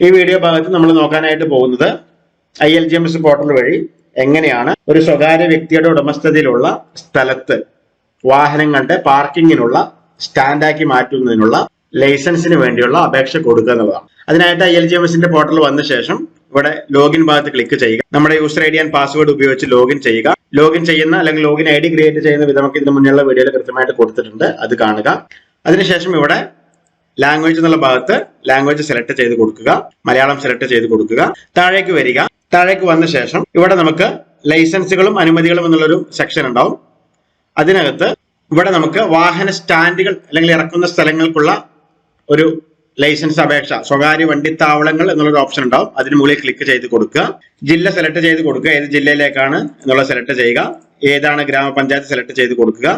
ഈ വീഡിയോ ഭാഗത്ത് നമ്മൾ നോക്കാനായിട്ട് പോകുന്നത് I L G M S portal വഴി എങ്ങനെയാണ് ഒരു സ്വകാര്യ വ്യക്തിയുടെ ഉടമസ്ഥതയിലുള്ള സ്ഥലത്ത് വാഹനങ്ങളുടെ പാർക്കിങ്ങിനുള്ള സ്റ്റാൻഡാക്കി മാറ്റുന്നതിനുള്ള ലൈസൻസിന് വേണ്ടിയുള്ള അപേക്ഷ കൊടുക്കുക എന്നുള്ളതാണ്. അതിനായിട്ട് ഐ എൽ ജി എം എസിന്റെ പോർട്ടൽ വന്ന ശേഷം ഇവിടെ ലോഗിൻ ഭാഗത്ത് ക്ലിക്ക് ചെയ്യുക. നമ്മുടെ user I D and password ഉപയോഗിച്ച് ലോഗിൻ ചെയ്യുക. ലോഗിൻ ചെയ്യുന്ന അല്ലെങ്കിൽ ലോഗിൻ ഐ ഡി ക്രിയേറ്റ് ചെയ്യുന്ന വിധമൊക്കെ ഇതിന് മുന്നിലുള്ള വീഡിയോയിൽ കൃത്യമായിട്ട് കൊടുത്തിട്ടുണ്ട്. അത് കാണുക. അതിനുശേഷം ഇവിടെ ലാംഗ്വേജ് എന്നുള്ള ഭാഗത്ത് ലാംഗ്വേജ് സെലക്ട് ചെയ്ത് കൊടുക്കുക. മലയാളം സെലക്ട് ചെയ്ത് കൊടുക്കുക. താഴേക്ക് വരിക. താഴേക്ക് വന്ന ശേഷം ഇവിടെ നമുക്ക് ലൈസൻസുകളും അനുമതികളും എന്നുള്ളൊരു സെക്ഷൻ ഉണ്ടാവും. അതിനകത്ത് ഇവിടെ നമുക്ക് വാഹന സ്റ്റാൻഡുകൾ അല്ലെങ്കിൽ ഇറക്കുന്ന സ്ഥലങ്ങൾക്കുള്ള ഒരു ലൈസൻസ് അപേക്ഷ സ്വകാര്യ വണ്ടിത്താവളങ്ങൾ എന്നുള്ളൊരു ഓപ്ഷൻ ഉണ്ടാവും. അതിന് മുകളിൽ ക്ലിക്ക് ചെയ്ത് കൊടുക്കുക. ജില്ല സെലക്ട് ചെയ്ത് കൊടുക്കുക. ഏത് ജില്ലയിലേക്കാണ് എന്നുള്ളത് സെലക്ട് ചെയ്യുക. ഏതാണ് ഗ്രാമപഞ്ചായത്ത് സെലക്ട് ചെയ്ത് കൊടുക്കുക.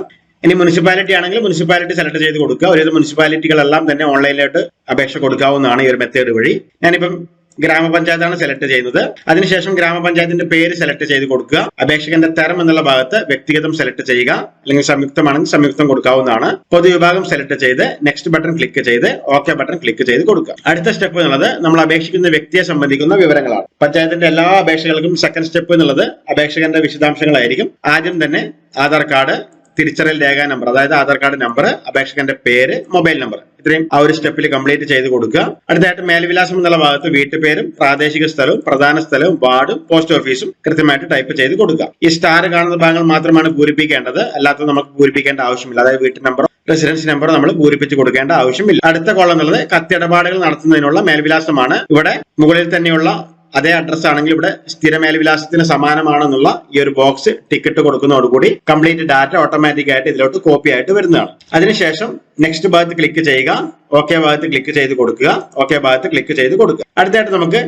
ഇനി മുനിസിപ്പാലിറ്റി ആണെങ്കിൽ മുനിസിപ്പാലിറ്റി സെലക്ട് ചെയ്ത് കൊടുക്കുക. ഒരു മുനിസിപ്പാലിറ്റികളെല്ലാം തന്നെ ഓൺലൈനിലായിട്ട് അപേക്ഷ കൊടുക്കാവുന്നതാണ് ഈ ഒരു മെത്തേഡ് വഴി. ഞാനിപ്പം ഗ്രാമപഞ്ചായത്താണ് സെലക്ട് ചെയ്യുന്നത്. അതിനുശേഷം ഗ്രാമപഞ്ചായത്തിന്റെ പേര് സെലക്ട് ചെയ്ത് കൊടുക്കുക. അപേക്ഷകന്റെ തരം എന്നുള്ള ഭാഗത്ത് വ്യക്തിഗതം സെലക്ട് ചെയ്യുക. അല്ലെങ്കിൽ സംയുക്തമാണെങ്കിൽ സംയുക്തം കൊടുക്കാവുന്നതാണ്. പൊതുവിഭാഗം സെലക്ട് ചെയ്ത് നെക്സ്റ്റ് ബട്ടൺ ക്ലിക്ക് ചെയ്ത് ഓക്കെ ബട്ടൺ ക്ലിക്ക് ചെയ്ത് കൊടുക്കുക. അടുത്ത സ്റ്റെപ്പ് എന്നുള്ളത് നമ്മൾ അപേക്ഷിക്കുന്ന വ്യക്തിയെ സംബന്ധിക്കുന്ന വിവരങ്ങളാണ്. പഞ്ചായത്തിന്റെ എല്ലാ അപേക്ഷകൾക്കും സെക്കൻഡ് സ്റ്റെപ്പ് എന്നുള്ളത് അപേക്ഷകന്റെ വിശദാംശങ്ങളായിരിക്കും. ആദ്യം തന്നെ ആധാർ കാർഡ് തിരിച്ചറിയൽ രേഖ നമ്പർ അതായത് ആധാർ കാർഡ് നമ്പർ അപേക്ഷകന്റെ പേര് മൊബൈൽ നമ്പർ ഇത്രയും ആ ഒരു സ്റ്റെപ്പിൽ കംപ്ലീറ്റ് ചെയ്ത് കൊടുക്കുക. അടുത്തായിട്ട് മേൽവിലാസം എന്നുള്ള ഭാഗത്ത് വീട്ടുപേരും പ്രാദേശിക സ്ഥലവും പ്രധാന സ്ഥലവും വാർഡും പോസ്റ്റ് ഓഫീസും കൃത്യമായിട്ട് ടൈപ്പ് ചെയ്ത് കൊടുക്കുക. ഈ സ്റ്റാർ കാണുന്ന ഭാഗങ്ങൾ മാത്രമാണ് പൂരിപ്പിക്കേണ്ടത്. അല്ലാത്ത നമുക്ക് പൂരിപ്പിക്കേണ്ട ആവശ്യമില്ല. അതായത് വീട്ടു നമ്പർ റെസിഡൻസ് നമ്പർ നമ്മൾ പൂരിപ്പിച്ച് കൊടുക്കേണ്ട ആവശ്യമില്ല. അടുത്ത കോളം എന്നുള്ളത് കത്തിടപാടുകൾ നടത്തുന്നതിനുള്ള മേൽവിലാസമാണ്. ഇവിടെ മുകളിൽ തന്നെയുള്ള അതേ അഡ്രസ് ആണെങ്കിൽ ഇവിടെ സ്ഥിര മേൽവിലാസത്തിന് സമാനമാണെന്നുള്ള ഈ ഒരു ബോക്സ് ടിക്കറ്റ് കൊടുക്കുന്നതോടുകൂടി കംപ്ലീറ്റ് ഡാറ്റ ഓട്ടോമാറ്റിക് ആയിട്ട് ഇതിലോട്ട് കോപ്പി ആയിട്ട് വരുന്നതാണ്. അതിനുശേഷം നെക്സ്റ്റ് ഭാഗത്ത് ക്ലിക്ക് ചെയ്യുക. ഓക്കെ ഭാഗത്ത് ക്ലിക്ക് ചെയ്ത് കൊടുക്കുക. ഓക്കെ ഭാഗത്ത് ക്ലിക്ക് ചെയ്ത് കൊടുക്കുക. അടുത്തായിട്ട് നമുക്ക്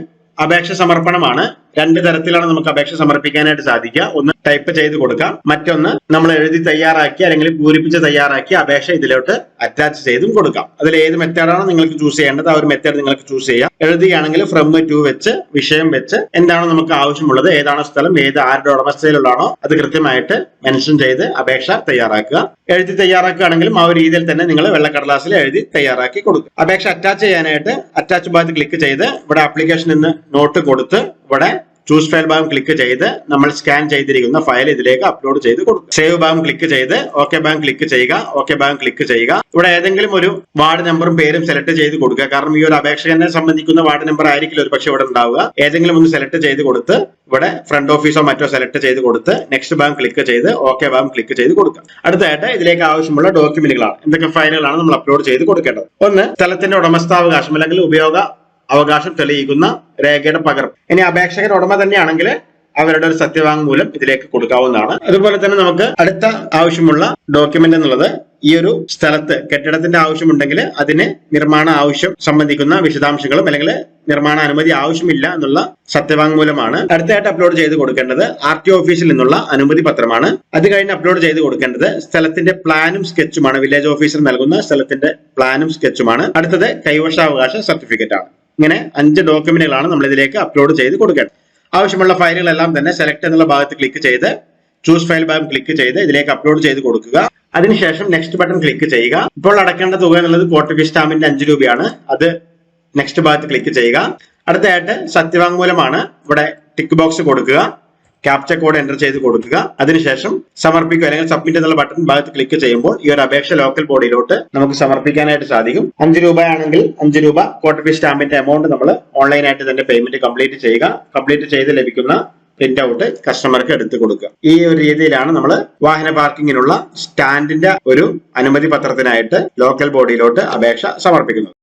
അപേക്ഷ സമർപ്പണമാണ്. രണ്ട് തരത്തിലാണ് നമുക്ക് അപേക്ഷ സമർപ്പിക്കാനായിട്ട് സാധിക്കുക. ഒന്ന് ടൈപ്പ് ചെയ്ത് കൊടുക്കാം മറ്റൊന്ന് നമ്മൾ എഴുതി തയ്യാറാക്കി അല്ലെങ്കിൽ പൂരിപ്പിച്ച് തയ്യാറാക്കി അപേക്ഷ ഇതിലോട്ട് അറ്റാച്ച് ചെയ്തും കൊടുക്കാം. അതിൽ ഏത് മെത്തേഡാണ് നിങ്ങൾക്ക് ചൂസ് ചെയ്യേണ്ടത് ആ ഒരു മെത്തേഡ് നിങ്ങൾക്ക് ചൂസ് ചെയ്യാം. എഴുതുകയാണെങ്കിൽ ഫ്രം ടു വെച്ച് വിഷയം വെച്ച് എന്താണ് നമുക്ക് ആവശ്യമുള്ളത് ഏതാണോ സ്ഥലം ഏത് ആരുടെ ഉടമസ്ഥയിലുള്ളതാണോ അത് കൃത്യമായിട്ട് മെൻഷൻ ചെയ്ത് അപേക്ഷ തയ്യാറാക്കുക. എഴുതി തയ്യാറാക്കുകയാണെങ്കിലും ആ ഒരു രീതിയിൽ തന്നെ നിങ്ങൾ വെള്ളക്കടലാസിൽ എഴുതി തയ്യാറാക്കി കൊടുക്കുക. അപേക്ഷ അറ്റാച്ച് ചെയ്യാനായിട്ട് അറ്റാച്ച് ഭാഗത്ത് ക്ലിക്ക് ചെയ്ത് ഇവിടെ ആപ്ലിക്കേഷൻ നിന്ന് നോട്ട് കൊടുത്ത് ഇവിടെ ചൂസ് ഫയൽ ഭാഗം ക്ലിക്ക് ചെയ്ത് നമ്മൾ സ്കാൻ ചെയ്തിരിക്കുന്ന ഫയൽ ഇതിലേക്ക് അപ്ലോഡ് ചെയ്ത് കൊടുക്കും സേവ് ഭാഗം ക്ലിക്ക് ചെയ്ത് ഓക്കെ ഭാഗം ക്ലിക്ക് ചെയ്യുക. ഓക്കെ ഭാഗം ക്ലിക്ക് ചെയ്യുക. ഇവിടെ ഏതെങ്കിലും ഒരു വാർഡ് നമ്പറും പേരും സെലക്ട് ചെയ്ത് കൊടുക്കുക. കാരണം ഈ ഒരു അപേക്ഷകനെ സംബന്ധിക്കുന്ന വാർഡ് നമ്പർ ആയിരിക്കില്ല ഒരു പക്ഷേ ഇവിടെ ഉണ്ടാവുക. ഏതെങ്കിലും ഒന്ന് സെലക്ട് ചെയ്ത് കൊടുത്ത് ഇവിടെ ഫ്രണ്ട് ഓഫീസോ മറ്റോ സെലക്ട് ചെയ്ത് കൊടുത്ത് നെക്സ്റ്റ് ഭാഗം ക്ലിക്ക് ചെയ്ത് ഓക്കെ ഭാഗം ക്ലിക്ക് ചെയ്ത് കൊടുക്കുക. അടുത്തതായിട്ട് ഇതിലേക്ക് ആവശ്യമുള്ള ഡോക്യുമെന്റുകളാണ് എന്തൊക്കെ ഫയലുകളാണ് നമ്മൾ അപ്ലോഡ് ചെയ്ത് കൊടുക്കേണ്ടത്? ഒന്ന് സ്ഥലത്തിന്റെ ഉടമസ്ഥാവകാശം അല്ലെങ്കിൽ ഉപയോഗ അവകാശം തെളിയിക്കുന്ന രേഖയുടെ പകർപ്പ്. ഇനി അപേക്ഷകൻ ഉടമ തന്നെയാണെങ്കിൽ അവരുടെ ഒരു സത്യവാങ്മൂലം ഇതിലേക്ക് കൊടുക്കാവുന്നതാണ്. അതുപോലെ തന്നെ നമുക്ക് അടുത്ത ആവശ്യമുള്ള ഡോക്യുമെന്റ് എന്നുള്ളത് ഈ ഒരു സ്ഥലത്ത് കെട്ടിടത്തിന്റെ ആവശ്യമുണ്ടെങ്കിൽ അതിന് നിർമ്മാണ ആവശ്യം സംബന്ധിക്കുന്ന വിശദാംശങ്ങളും അല്ലെങ്കിൽ നിർമ്മാണ അനുമതി ആവശ്യമില്ല എന്നുള്ള സത്യവാങ്മൂലമാണ് അടുത്തായിട്ട് അപ്ലോഡ് ചെയ്ത് കൊടുക്കേണ്ടത് ആർ ടി ഓഫീസിൽ നിന്നുള്ള അനുമതി പത്രമാണ്. അത് കഴിഞ്ഞ് അപ്ലോഡ് ചെയ്ത് കൊടുക്കേണ്ടത് സ്ഥലത്തിന്റെ പ്ലാനും സ്കെച്ചുമാണ് വില്ലേജ് ഓഫീസർ നൽകുന്ന സ്ഥലത്തിന്റെ പ്ലാനും സ്കെച്ചുമാണ് അടുത്തത് കൈവശാവകാശ സർട്ടിഫിക്കറ്റ് ആണ്. ഇങ്ങനെ അഞ്ച് ഡോക്യുമെന്റുകളാണ് നമ്മൾ ഇതിലേക്ക് അപ്ലോഡ് ചെയ്ത് കൊടുക്കേണ്ടത്. ആവശ്യമുള്ള ഫയലുകളെല്ലാം തന്നെ സെലക്ട് എന്നുള്ള ഭാഗത്ത് ക്ലിക്ക് ചെയ്ത് ചൂസ് ഫയൽ ഭാഗം ക്ലിക്ക് ചെയ്ത് ഇതിലേക്ക് അപ്ലോഡ് ചെയ്ത് കൊടുക്കുക. അതിനുശേഷം നെക്സ്റ്റ് ബട്ടൺ ക്ലിക്ക് ചെയ്യുക. ഇപ്പോൾ അടക്കേണ്ട തുക എന്നുള്ളത് പോർട്ടുഗീസ് സ്റ്റാമ്പിന്റെ അഞ്ച് രൂപയാണ്. അത് നെക്സ്റ്റ് ഭാഗത്ത് ക്ലിക്ക് ചെയ്യുക. അടുത്തതായിട്ട് സത്യവാങ്മൂലമാണ് ഇവിടെ ടിക്ക് ബോക്സ് കൊടുക്കുക. ക്യാപ്ച കോഡ് എന്റർ ചെയ്ത് കൊടുക്കുക. അതിനുശേഷം സമർപ്പിക്കുക അല്ലെങ്കിൽ സബ്മിറ്റ് എന്നുള്ള ബട്ടൺ ഭാഗത്ത് ക്ലിക്ക് ചെയ്യുമ്പോൾ ഈ ഒരു അപേക്ഷ ലോക്കൽ ബോഡിയിലോട്ട് നമുക്ക് സമർപ്പിക്കാനായിട്ട് സാധിക്കും. അഞ്ച് രൂപയാണെങ്കിൽ അഞ്ച് രൂപ കോട്ടപ്പി സ്റ്റാമ്പിന്റെ എമൗണ്ട് നമ്മൾ ഓൺലൈനായിട്ട് തന്നെ പേയ്മെന്റ് കംപ്ലീറ്റ് ചെയ്യുക. കംപ്ലീറ്റ് ചെയ്ത് ലഭിക്കുന്ന പ്രിന്റ് ഔട്ട് കസ്റ്റമർക്ക് എടുത്തു കൊടുക്കുക. ഈ ഒരു രീതിയിലാണ് നമ്മൾ വാഹന പാർക്കിങ്ങിനുള്ള സ്റ്റാൻഡിന്റെ ഒരു അനുമതി പത്രത്തിനായിട്ട് ലോക്കൽ ബോഡിയിലോട്ട് അപേക്ഷ സമർപ്പിക്കുന്നത്.